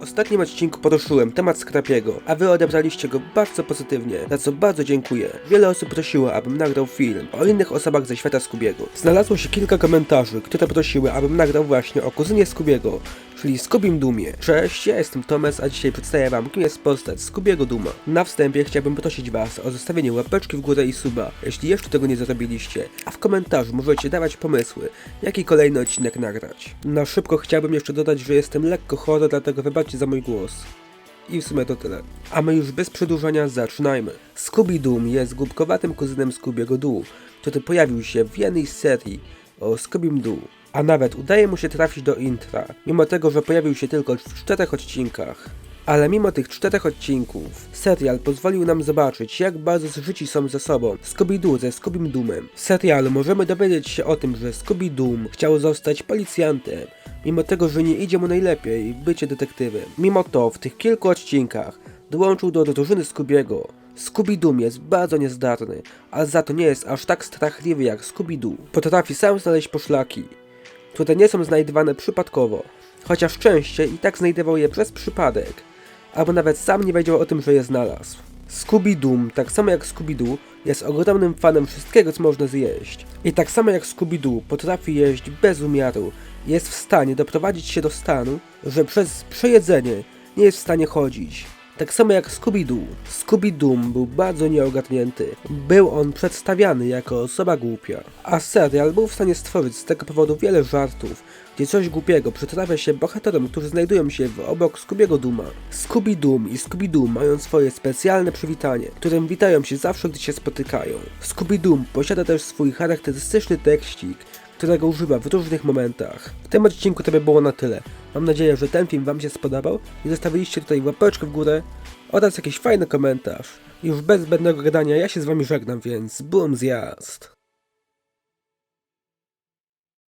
Ostatnim odcinku poruszyłem temat Skrapiego, a wy odebraliście go bardzo pozytywnie, za co bardzo dziękuję. Wiele osób prosiło, abym nagrał film o innych osobach ze świata Skubiego. Znalazło się kilka komentarzy, które prosiły, abym nagrał właśnie o kuzynie Skubiego, czyli Skubim Dumie. Cześć, ja jestem Tomes, a dzisiaj przedstawię wam, kim jest postać Skubiego Duma. Na wstępie chciałbym prosić was o zostawienie łapeczki w górę i suba, jeśli jeszcze tego nie zrobiliście, a w komentarzu możecie dawać pomysły, jaki kolejny odcinek nagrać. Na szybko chciałbym jeszcze dodać, że jestem lekko chory, dlatego wybaczcie za mój głos. I w sumie to tyle. A my już bez przedłużania zaczynajmy. Scooby-Doo jest głupkowatym kuzynem Scoobiego Doo, który pojawił się w jednej serii o Scooby Doo. A nawet udaje mu się trafić do intra, mimo tego, że pojawił się tylko w czterech odcinkach. Ale mimo tych czterech odcinków, serial pozwolił nam zobaczyć, jak bardzo zżyci są ze sobą Scooby-Doo ze Scooby Doomem. W serialu możemy dowiedzieć się o tym, że Scooby-Doom chciał zostać policjantem, mimo tego, że nie idzie mu najlepiej bycie detektywem. Mimo to w tych kilku odcinkach dołączył do drużyny Scoobiego. Scooby-Doo jest bardzo niezdarny, ale za to nie jest aż tak strachliwy jak Scooby-Doo. Potrafi sam znaleźć poszlaki, które nie są znajdywane przypadkowo, chociaż częściej i tak znajdował je przez przypadek, albo nawet sam nie wiedział o tym, że je znalazł. Scooby-Doo, tak samo jak Scooby-Doo, jest ogromnym fanem wszystkiego, co można zjeść. I tak samo jak Scooby-Doo potrafi jeść bez umiaru, jest w stanie doprowadzić się do stanu, że przez przejedzenie nie jest w stanie chodzić. Tak samo jak Scooby-Doo. Scooby-Doo był bardzo nieogarnięty. Był on przedstawiany jako osoba głupia. A serial był w stanie stworzyć z tego powodu wiele żartów, gdzie coś głupiego przytrafia się bohaterom, którzy znajdują się w obok Scoobiego Duma. Scooby-Doo i Scooby-Doo mają swoje specjalne przywitanie, którym witają się zawsze, gdy się spotykają. Scooby-Doo posiada też swój charakterystyczny tekścik, którego używa w różnych momentach. W tym odcinku to by było na tyle. Mam nadzieję, że ten film Wam się spodobał i zostawiliście tutaj łapeczkę w górę oraz jakiś fajny komentarz. Już bez zbędnego gadania ja się z Wami żegnam, więc boom zjazd!